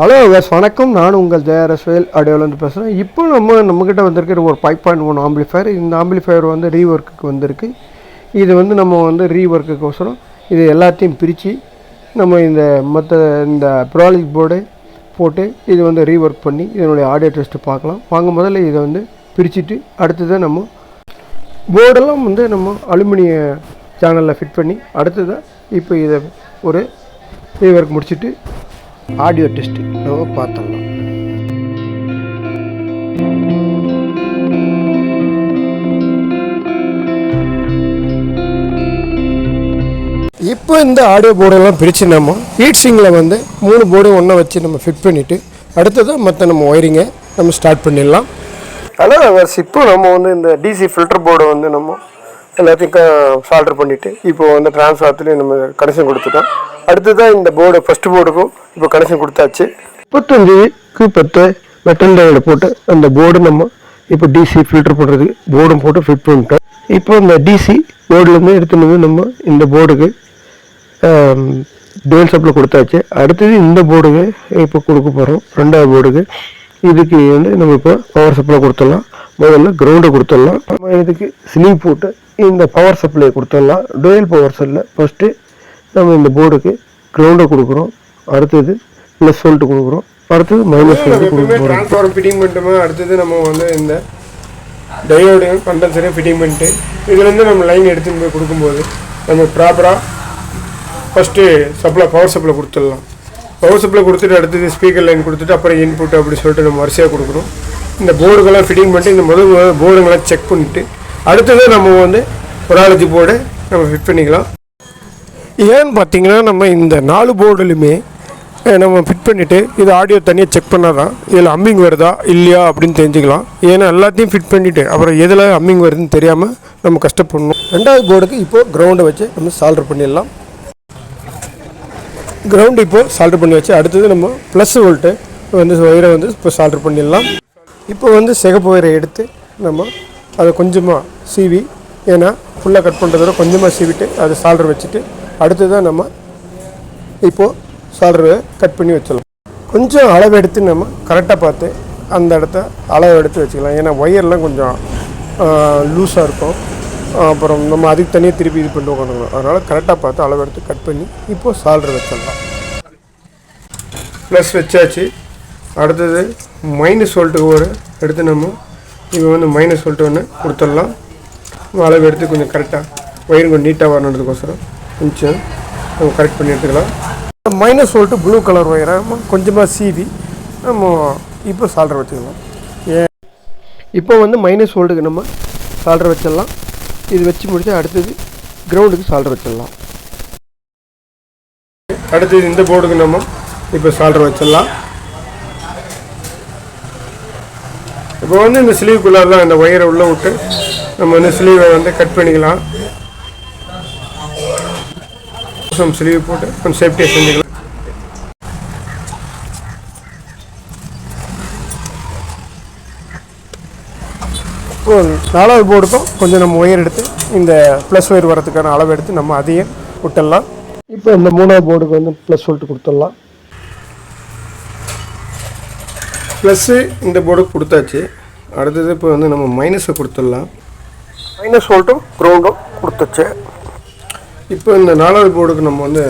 Hello yes வணக்கம். நான் உங்கள் ஜெயரஸ்வேல் அடையாளந்து பேசுகிறேன் இப்போ நம்ம நம்மக்கிட்ட வந்திருக்கிற ஒரு ஃபைவ் பாயிண்ட் ஒன் ஆம்பிளிஃபயர் இந்த ஆம்பிளிஃபயர் வந்து ரீஒர்க்குக்கு வந்திருக்கு. இது வந்து நம்ம வந்து ரீஒர்க்குக்கோசரம் இது எல்லாத்தையும் பிரித்து நம்ம இந்த மற்ற இந்த ப்ராலிக் போர்டு போட்டு இது வந்து ரீஒர்க் பண்ணி இதனுடைய ஆடியோ டெஸ்ட்டு பார்க்கலாம். வாங்க முதல்ல இதை வந்து பிரிச்சுட்டு அடுத்ததை நம்ம போர்டெல்லாம் வந்து நம்ம அலுமினிய சேனலில் ஃபிட் பண்ணி அடுத்ததாக இப்போ இதை ஒரு ரீஒர்க் முடிச்சுட்டு ஆடியோ டெஸ்ட்டு நம்ம பார்த்துடலாம் இப்போ இந்த ஆடியோ போர்டெல்லாம் பிரித்து நம்ம ஹீட் சிங்கில் வந்து மூணு போர்டும் ஒன்றா வச்சு நம்ம ஃபிட் பண்ணிவிட்டு அடுத்ததாக மற்ற நம்ம ஒயரிங்கை நம்ம ஸ்டார்ட் பண்ணிடலாம். ஹலோ வர்ஸ் இப்போ நம்ம வந்து இந்த டிசி ஃபில்டர் போர்டை வந்து நம்ம எல்லாத்தையும் சால்டர் பண்ணிவிட்டு இப்போ வந்து டிரான்ஸ்ஃபார்த்துலேயும் நம்ம கனெக்ஷன் கொடுத்துட்டோம். அடுத்ததான் இந்த போர்டு ஃபஸ்ட்டு போர்டுக்கும் இப்போ கனெக்ஷன் கொடுத்தாச்சு. முப்பத்தஞ்சுக்கு பத்து மெட்டல் டயோட போட்டு அந்த போர்டு நம்ம இப்போ டிசி ஃபில்டர் போடுறதுக்கு போர்டும் போட்டு ஃபிட் பண்ணிட்டோம். இப்போ இந்த டிசி போர்டுலேருந்து எடுத்துன்னு வந்து நம்ம இந்த போர்டுக்கு டேல் சப்பில் கொடுத்தாச்சு. அடுத்தது இந்த போர்டுக்கு இப்போ கொடுக்க போகிறோம் ரெண்டாவது போர்டுக்கு இதுக்கு வந்து நம்ம இப்போ பவர் சப்ளை கொடுத்துடலாம். முதல்ல கிரவுண்டை கொடுத்துடலாம். நம்ம இதுக்கு ஸ்லீவ் போட்டு இந்த பவர் சப்ளை கொடுத்துடலாம் டோயல் பவர் செல்லில் ஃபஸ்ட்டு நம்ம இந்த போர்டுக்கு கிரவுண்டை கொடுக்குறோம். அடுத்தது ப்ளஸ் சொல்லிட்டு கொடுக்குறோம். அடுத்தது மைனஸ் சொல்லிட்டு கொடுக்க போகிறோம் ட்ரான்ஸ்ஃபார்ம் ஃபிட்டிங் பண்ணிட்டோமா அடுத்தது நம்ம வந்து இந்த டயோடு கண்டன்சரையும் ஃபிட்டிங் பண்ணிட்டு இதுலேருந்து நம்ம லைன் எடுத்துன்னு போய் கொடுக்கும்போது நம்ம ப்ராப்பராக ஃபஸ்ட்டு சப்ளை பவர் சப்ளை கொடுத்துடலாம். பவர் சப்ளை கொடுத்துட்டு அடுத்தது ஸ்பீக்கர் லைன் கொடுத்துட்டு அப்புறம் இன்புட் அப்படி சொல்லிட்டு நம்ம வரிசையாக கொடுக்குறோம். இந்த போர்டுகள்லாம் ஃபிட்டிங் பண்ணிட்டு இந்த முதல் போர்டுங்கெல்லாம் செக் பண்ணிட்டு அடுத்தது நம்ம வந்து ஒராலஜி போர்டு நம்ம ஃபிட் பண்ணிக்கலாம். ஏன்னு பார்த்தீங்கன்னா நம்ம இந்த நாலு போர்டுலையுமே நம்ம ஃபிட் பண்ணிவிட்டு இது ஆடியோ தனியாக செக் பண்ணால் தான் இதில் அம்மிங் வருதா இல்லையா அப்படின்னு தெரிஞ்சுக்கலாம். ஏன்னா எல்லாத்தையும் ஃபிட் பண்ணிவிட்டு அப்புறம் எதில் அம்மிங் வருதுன்னு தெரியாமல் நம்ம கஷ்டப்படணும். ரெண்டாவது போர்டுக்கு இப்போது கிரவுண்டை வச்சு நம்ம சால்வ் பண்ணிடலாம். கிரவுண்டு இப்போ சால்ட்ரு பண்ணி வச்சு அடுத்தது நம்ம ப்ளஸ் வோல்ட்டு வந்து ஒயரை வந்து இப்போ சால்ட்ரு பண்ணிடலாம். இப்போ வந்து சிகப்பு ஒயரை எடுத்து நம்ம அதை கொஞ்சமாக சீவி ஏன்னா ஃபுல்லாக கட் பண்ணுறதோட கொஞ்சமாக சீவிட்டு அதை சால்டர் வச்சுட்டு அடுத்ததாக நம்ம இப்போது சால்டரை கட் பண்ணி வச்சிடலாம். கொஞ்சம் அளவு எடுத்து நம்ம கரெக்டாக பார்த்து அந்த இடத்த அளவு எடுத்து வச்சுக்கலாம். ஏன்னா ஒயர்லாம் கொஞ்சம் லூஸாக இருக்கும். அப்புறம் நம்ம அதுக்கு தனியாக திருப்பி இது பண்ணி உட்காந்துக்கணும் அதனால் கரெக்டாக பார்த்து அளவு எடுத்து கட் பண்ணி இப்போது சால்டர் வச்சிடலாம். ப்ளஸ் வச்சாச்சு. அடுத்தது மைனஸ் வோல்ட்டுக்கு ஒரு எடுத்து நம்ம இப்போ வந்து மைனஸ் வோல்ட்டு ஒன்று கொடுத்துடலாம். அளவு எடுத்து கொஞ்சம் கரெக்டாக ஒயர் கொஞ்சம் நீட்டாக வரணுன்றதுக்கோசரம் கொஞ்சம் நம்ம கரெக்ட் பண்ணி எடுத்துக்கலாம். மைனஸ் சொல்லிட்டு ப்ளூ கலர் ஒயரை கொஞ்சமாக சீவி நம்ம இப்போ சால்டர் வச்சுக்கலாம். ஏன்? இப்போ வந்து மைனஸ் ஹோல்டுக்கு நம்ம சால்டர் வச்சிடலாம். இது வச்சு முடிச்சு அடுத்தது கிரவுண்டுக்கு சால்டர் வச்சிடலாம். அடுத்தது இந்த போர்டுக்கு நம்ம இப்போ சால்டர் வச்சிடலாம். இப்போ வந்து இந்த ஸ்லீவ்குள்ளார தான் இந்த ஒயரை உள்ளே விட்டு நம்ம வந்து ஸ்லீவை வந்து கட் பண்ணிக்கலாம். கொஞ்சம் ஸ்லீவ் போட்டு கொஞ்சம் சேஃப்டியாக செஞ்சுக்கலாம். இப்போ நாலாவது போர்டுக்கும் கொஞ்சம் நம்ம ஒயர் எடுத்து இந்த ப்ளஸ் ஒயர் வரதுக்கான அளவு எடுத்து நம்ம அதையும் விட்டுடலாம். இப்போ இந்த மூணாவது போர்டுக்கு வந்து ப்ளஸ் சொல்லிட்டு கொடுத்துடலாம். ப்ளஸ்ஸு இந்த போர்டுக்கு கொடுத்தாச்சு. அடுத்தது இப்போ வந்து நம்ம மைனஸை கொடுத்துடலாம். மைனஸ் வோல்ட்டும் க்ரௌண்டும் கொடுத்துச்சு. இப்போ இந்த நாலாவது போர்டுக்கு நம்ம வந்து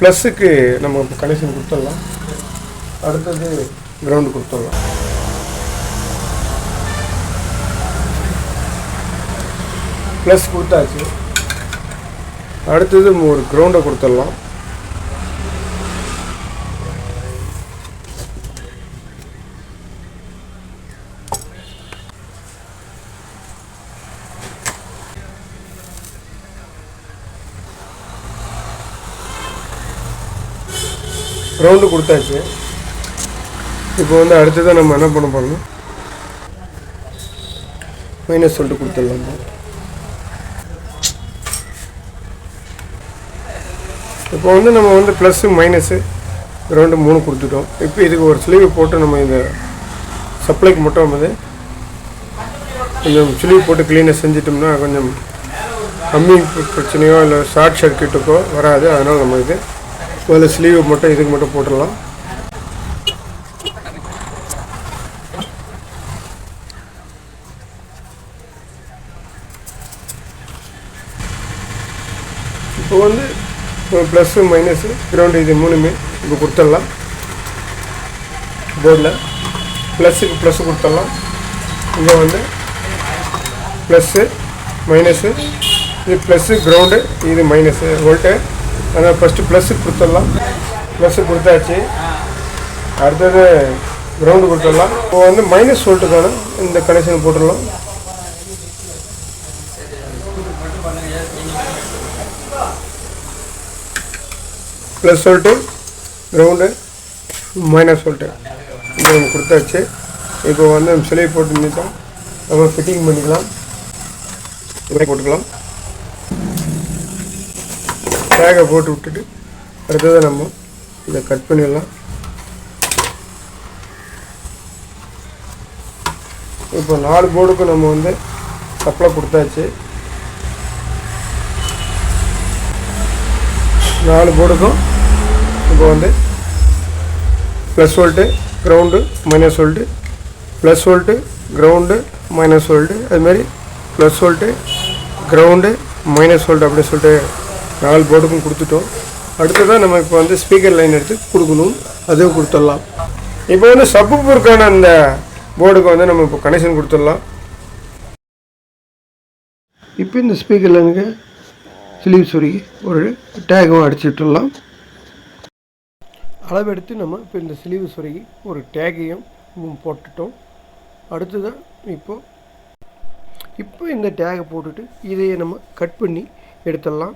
ப்ளஸ்ஸுக்கு நம்ம இப்போ கனெக்ஷன் கொடுத்துடலாம். அடுத்தது கிரவுண்டு கொடுத்துடலாம். ப்ளஸ் கொடுத்தாச்சு. அடுத்தது ஒரு கிரவுண்டை கொடுத்துடலாம். கிரவுண்டு கொடுத்தாச்சு. இப்போ வந்து அடுத்ததாக நம்ம என்ன பண்ண போறோம் மைனஸ் சொல்லிட்டு கொடுத்துடலாம் இப்போ வந்து நம்ம வந்து ப்ளஸ்ஸு மைனஸு ரவுண்டு மூணு கொடுத்துட்டோம். இப்போ இதுக்கு ஒரு ஸ்லீவ் போட்டு நம்ம இந்த சப்ளைக்கு மட்டும் வந்து கொஞ்சம் ஸ்லீவ் போட்டு க்ளீனாக செஞ்சிட்டோம்னா கொஞ்சம் கம்மி பிரச்சனையோ இல்லை ஷார்ட் சர்க்கியூட்டுக்கோ வராது. அதனால் நம்ம இது அதில் ஸ்லீவை மட்டும் இதுக்கு மட்டும் போட்டுடலாம். இப்போ வந்து ப்ளஸ்ஸு மைனஸு கிரவுண்டு இது மூணுமே இப்போ கொடுத்துடலாம். போர்டில் ப்ளஸ்ஸுக்கு ப்ளஸ்ஸு கொடுத்துடலாம். இங்கே வந்து ப்ளஸ்ஸு மைனஸு இது ப்ளஸ்ஸு க்ரௌண்டு இது மைனஸு வோல்ட்டு அதனால் ஃபஸ்ட்டு ப்ளஸ்ஸு கொடுத்துடலாம். ப்ளஸ்ஸு கொடுத்தாச்சு. அடுத்தது கிரவுண்டு கொடுத்துடலாம். இப்போ வந்து மைனஸ் வோல்ட்டுக்கான இந்த கனெக்ஷன் போட்டுடலாம். Plus volt ground minus volt இது நம்ம கொடுத்தாச்சு. இப்போ வந்து நம்ம சிலை போட்டு நிறுத்தோம் நம்ம ஃபிட்டிங் பண்ணிக்கலாம். போட்டுக்கலாம். டேகை போட்டு விட்டுட்டு அடுத்ததை நம்ம இதை கட் பண்ணிடலாம். இப்போ நாலு போர்டுக்கு நம்ம வந்து சப்ளை கொடுத்தாச்சு. நாலு போர்டுக்கும் இப்போ வந்து plus volt ground minus volt plus volt ground minus volt அதுமாரி plus volt ground minus volt அப்படின்னு சொல்லிட்டு நாலு போர்டுக்கும் கொடுத்துட்டோம். அடுத்ததாக நம்ம இப்போ வந்து ஸ்பீக்கர் லைன் எடுத்து கொடுக்கணும். அதுவும் கொடுத்துடலாம். இப்போ வந்து சப்புப்பூருக்கான அந்த போர்டுக்கு வந்து நம்ம இப்போ கனெக்ஷன் கொடுத்துடலாம். இப்போ இந்த ஸ்பீக்கர் லைனுக்கு ஸ்லீவ் சொருகி ஒரு டேகும் அடிச்சு விட்டுடலாம். அளவெடுத்து நம்ம இப்போ இந்த ஸ்லீவ் சொருகி ஒரு டேகையும் போட்டுட்டோம். அடுத்ததான் இப்போ இப்போ இந்த டேகை போட்டுட்டு இதையே நம்ம கட் பண்ணி எடுத்துடலாம்.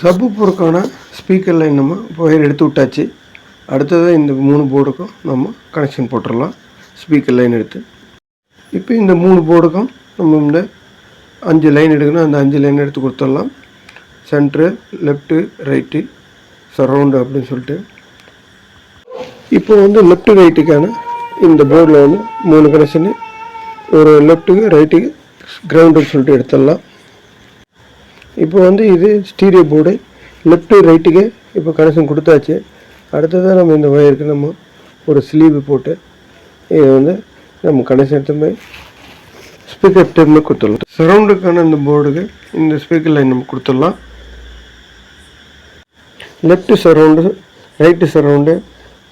சப்பு போருக்கான ஸ்பீக்கர் லைன் நம்ம ஒயர் எடுத்து விட்டாச்சு. அடுத்ததாக இந்த மூணு போர்டுக்கும் நம்ம கனெக்ஷன் போட்டுடலாம். ஸ்பீக்கர் லைன் எடுத்து. இப்போ இந்த மூணு போர்டுக்கும் நம்ம இந்த அஞ்சு லைன் எடுக்கணும். அந்த அஞ்சு லைன் எடுத்து கொடுத்துடலாம். சென்ட்ரு லெஃப்ட்டு ரைட்டு சரவுண்டு அப்படின்னு சொல்லிட்டு. இப்போ வந்து லெஃப்ட்டு ரைட்டுக்கான இந்த போர்டில் வந்து மூணு கனெக்ஷனு ஒரு லெஃப்ட்டுக்கு ரைட்டுக்கு கிரவுண்டுன்னு சொல்லிட்டு எடுத்துடலாம். இப்போ வந்து இது ஸ்டீரியோ போர்டு லெஃப்ட்டு ரைட்டுக்கு இப்போ கனெக்ஷன் கொடுத்தாச்சு. அடுத்ததாக நம்ம இந்த ஒயருக்கு நம்ம ஒரு ஸ்லீவ் போட்டு இதை வந்து நம்ம கனெக்ஷன் எடுத்து போய் ஸ்பீக்கர் டெர்மில் கொடுத்துடலாம். சரவுண்டுக்கான இந்த போர்டுக்கு இந்த ஸ்பீக்கர் லைன் நம்ம கொடுத்துடலாம். லெஃப்ட் சரௌண்டு ரைட்டு சரௌண்டு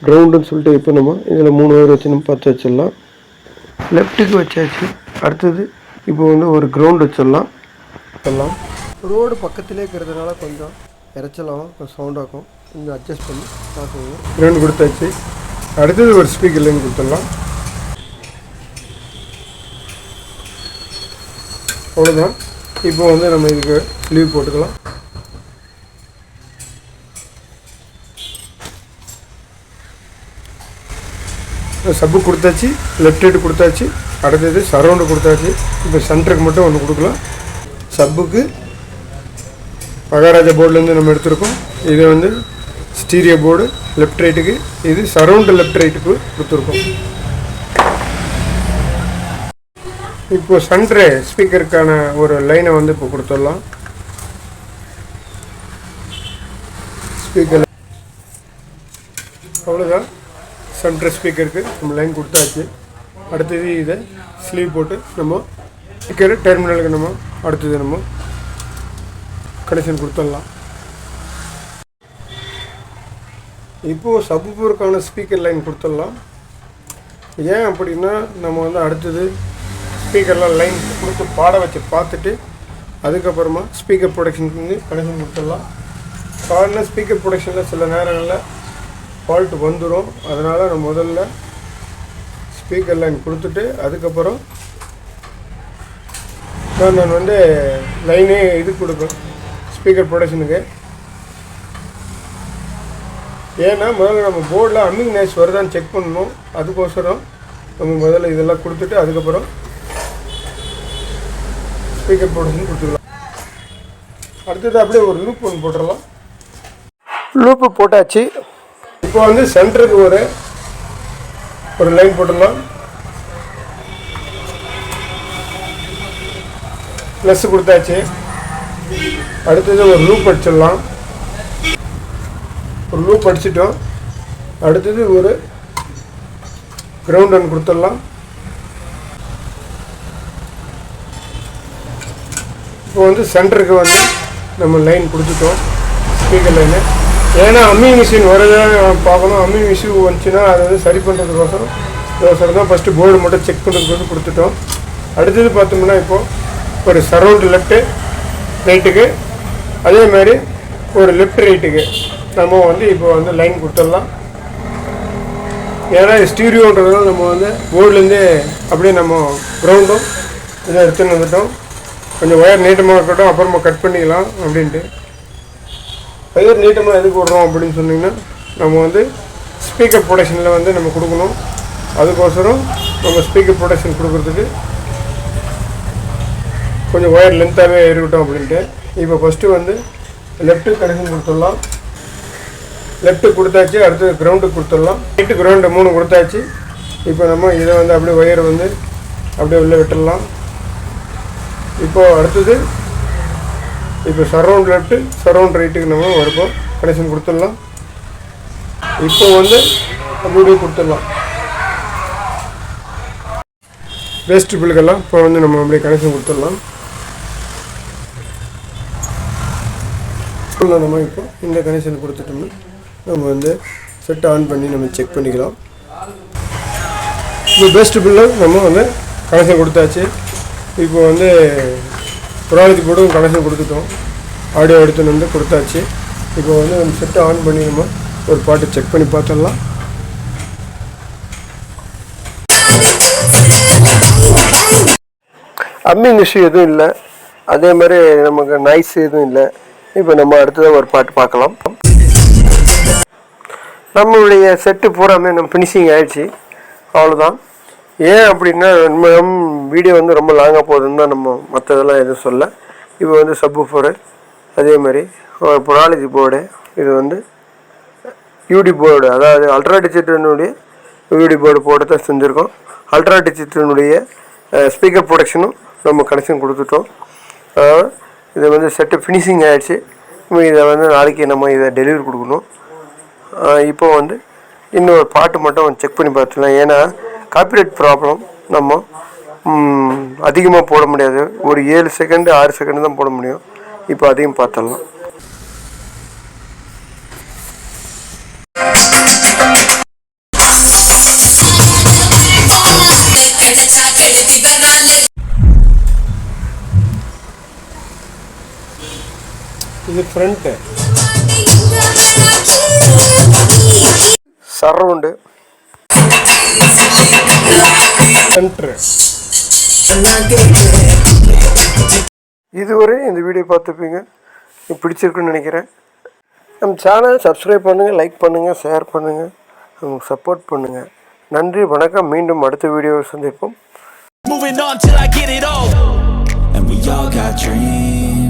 கிரவுண்டுன்னு சொல்லிட்டு இப்போ நம்ம இதில் மூணு ஒயர் வச்சு நம்ம பார்த்து வச்சிடலாம். லெஃப்ட்டுக்கு வச்சாச்சு. அடுத்தது இப்போ வந்து ஒரு கிரவுண்ட் வச்சிடலாம் வச்சிடலாம். ரோடு பக்கத்திலே இருக்கிறதுனால கொஞ்சம் இறைச்சலாகும் கொஞ்சம் சவுண்டாகும் கொஞ்சம் அட்ஜஸ்ட் பண்ணி பார்த்துக்கோங்க ரெண்டு கொடுத்தாச்சு. அடுத்தது ஒரு ஸ்பீக்கர் கொடுத்துடலாம். அவ்வளோதான் இப்போ வந்து நம்ம இதுக்கு லீவ் போட்டுக்கலாம். சப்பு கொடுத்தாச்சு லெஃப்ட் ரைட்டு கொடுத்தாச்சு அடுத்தது சரௌண்டு கொடுத்தாச்சு. இப்போ சென்டருக்கு மட்டும் ஒன்று கொடுக்கலாம். சப்புக்கு மகாராஜா போர்டுலேருந்து நம்ம எடுத்திருக்கோம். இது வந்து ஸ்டீரியோ போர்டு லெஃப்ட் ரைட்டுக்கு இது சரௌண்டு லெஃப்ட் ரைட்டுக்கு கொடுத்துருக்கோம். இப்போ சென்ட்ரு ஸ்பீக்கருக்கான ஒரு லைனை வந்து இப்போ கொடுத்துடலாம். ஸ்பீக்கர் அவ்வளோதான் சென்ட்ரு ஸ்பீக்கருக்கு நம்ம லைன் கொடுத்தாச்சு. அடுத்தது இதை ஸ்லீவ் போட்டு நம்ம ஸ்பீக்கர் டெர்மினலுக்கு நம்ம அடுத்தது நம்ம கனெக்ஷன் கொடுத்துடலாம். இப்போது சப்புப்பூருக்கான ஸ்பீக்கர் லைன் கொடுத்துடலாம். ஏன் அப்படின்னா நம்ம வந்து அடுத்தது ஸ்பீக்கர்லாம் லைன் கொடுத்து பாட வச்சு பார்த்துட்டு அதுக்கப்புறமா ஸ்பீக்கர் ப்ரொடக்ஷனுக்கு வந்து கனெக்ஷன் கொடுத்துடலாம். காரணம் ஸ்பீக்கர் ப்ரொடக்ஷனில் சில நேரங்களில் ஃபால்ட் வந்துடும் அதனால் நான் முதல்ல ஸ்பீக்கர் லைன் கொடுத்துட்டு அதுக்கப்புறம் நான் வந்து லைனே இது கொடுப்பேன். ஸ்பீக்கர் ப்ரொடக்ஷனுக்கு ஏன்னா முதல்ல நம்ம போர்டில் அம்மிங் நாய்ஸ் வருதான்னு செக் பண்ணணும். அதுக்கோசரம் நம்ம முதல்ல இதெல்லாம் கொடுத்துட்டு அதுக்கப்புறம் ஸ்பீக்கர் ப்ரொடக்ஷன் கொடுத்துக்கலாம். அடுத்தது அப்படியே ஒரு லூப் ஒன்று போட்டுடலாம். லூப்பு போட்டாச்சு. இப்போ வந்து சென்டருக்கு ஒரு ஒரு லைன் போட்டுடலாம். ப்ளஸ் கொடுத்தாச்சு. அடுத்தது ஒரு லூப் அடிச்சிடலாம். ஒரு லூப் அடிச்சிட்டோம். அடுத்தது ஒரு கிரவுண்ட் ஒன்று கொடுத்துடலாம். இப்போ வந்து சென்டருக்கு வந்து நம்ம லைன் கொடுத்துட்டோம். ஸ்பீக்கர் லைனு ஏன்னா அம்மி மிஷின் வரதை பார்க்கணும். அம்மி மிஷின் வந்துச்சுன்னா அதை வந்து சரி பண்ணுறதுக்கோசரம் இதுக்கோசரம் தான் ஃபஸ்ட்டு போர்டு மட்டும் செக் பண்ணுறதுக்கு கொடுத்துட்டோம். அடுத்தது பார்த்தோம்னா இப்போது ஒரு சரௌண்ட் லெஃப்ட்டு ரைட்டுக்கு அதே மாதிரி ஒரு லெஃப்ட் ரைட்டுக்கு நம்ம வந்து இப்போ வந்து லைன் கொடுத்துடலாம். ஏன்னா ஸ்டீரியோன்றதுனால நம்ம வந்து போர்டுலேருந்தே அப்படியே நம்ம கிரவுண்டும் இதை எடுத்துன்னு வந்துட்டோம். கொஞ்சம் ஒயர் நீட்டமாக இருக்கட்டும் அப்புறமா கட் பண்ணிக்கலாம் அப்படின்ட்டு. ஒயர் நீட்டமாக எதுக்கு விட்றோம் அப்படின்னு சொன்னிங்கன்னா நம்ம வந்து ஸ்பீக்கர் ப்ரொடக்ஷனில் வந்து நம்ம கொடுக்கணும். அதுக்கோசரம் நம்ம ஸ்பீக்கர் ப்ரொடக்ஷன் கொடுக்குறதுக்கு கொஞ்சம் ஒயர் லென்த்தாகவே இருக்கட்டும் அப்படின்ட்டு. இப்போ ஃபஸ்ட்டு வந்து லெஃப்ட்டு கனெக்ஷன் கொடுத்துடலாம். லெஃப்ட்டு கொடுத்தாச்சு அடுத்து கிரவுண்டுக்கு கொடுத்துடலாம். ரைட்டு கிரவுண்டு மூணு கொடுத்தாச்சு. இப்போ நம்ம இதை வந்து அப்படியே ஒயர் வந்து அப்படியே உள்ளே விட்டுடலாம். இப்போது அடுத்தது இப்போ சரௌண்ட் லெஃப்ட்டு சரௌண்ட் ரைட்டுக்கு நம்ம வருப்போம் கனெக்ஷன் கொடுத்துடலாம். இப்போ வந்து அப்படியே கொடுத்துடலாம். வேஸ்ட் பில்லுக்கெல்லாம் இப்போ வந்து நம்ம அப்படியே கனெக்ஷன் கொடுத்துடலாம். நம்ம இப்போ இந்த கனெக்ஷன் கொடுத்துட்டோம்னா நம்ம வந்து செட் ஆன் பண்ணி நம்ம செக் பண்ணிக்கலாம். இப்போ பெஸ்ட் பில்லு நம்ம வந்து கனெக்ஷன் கொடுத்தாச்சு. இப்போ வந்து புராணத்து போர்டும் கனெக்ஷன் கொடுத்துட்டோம். ஆடியோ எடுத்துன்னு வந்து கொடுத்தாச்சு. இப்போ வந்து நம்ம செட்டை ஆன் பண்ணி நம்ம ஒரு பாட்டு செக் பண்ணி பார்த்துடலாம். அம்மிங் இஷ்யூ எதுவும் இல்லை. அதே மாதிரி நமக்கு நைஸ் எதுவும் இல்லை. இப்போ நம்ம அடுத்ததாக ஒரு பாட்டு பார்க்கலாம். நம்மளுடைய செட்டு பூராமே நம்ம ஃபினிஷிங் ஆயிடுச்சு. அவ்வளோதான் ஏன் அப்படின்னா நம்ம வீடியோ வந்து ரொம்ப லாங்காக போகுதுன்னு தான் நம்ம மற்றதெல்லாம் எதுவும் சொல்ல. இப்போ வந்து சப்பு ஃபோரு அதே மாதிரி ஒரு புராலஜி போர்டு இது வந்து யூடி போர்டு அதாவது அல்ட்ரா டிஜிட்டனுடைய யூடி போர்டு போட்டு தான் செஞ்சுருக்கோம் அல்ட்ரா டிஜிட்டனுடைய ஸ்பீக்கர் ப்ரொடக்ஷனும் நம்ம கனெக்ஷன் கொடுத்துட்டோம். அதாவது இது வந்து செட்டு ஃபினிஷிங் ஆகிடுச்சு இதை வந்து நாளைக்கு நம்ம இதை டெலிவரி கொடுக்கணும். இப்போ வந்து இன்னொரு பாட்டு மட்டும் செக் பண்ணி பார்த்துக்கலாம் ஏன்னா காப்பிரைட் ப்ராப்ளம் நம்ம அதிகமாக போட முடியாது. ஒரு ஏழு செகண்டு ஆறு செகண்டு தான் போட முடியும். இப்போ அதையும் பார்த்துடலாம். ஃப்ரண்ட்டு. சரவுண்டு. சென்ட்ரு. இதுவரை இந்த வீடியோ பார்த்துப்பீங்க. பிடிச்சிருக்குன்னு நினைக்கிறேன். நம்ம சேனலை சப்ஸ்கிரைப் பண்ணுங்கள் லைக் பண்ணுங்கள் ஷேர் பண்ணுங்கள் நமக்கு சப்போர்ட் பண்ணுங்கள் நன்றி வணக்கம். மீண்டும் அடுத்த வீடியோவில் சந்திப்போம். Moving on till I get it all. And we all got dreams.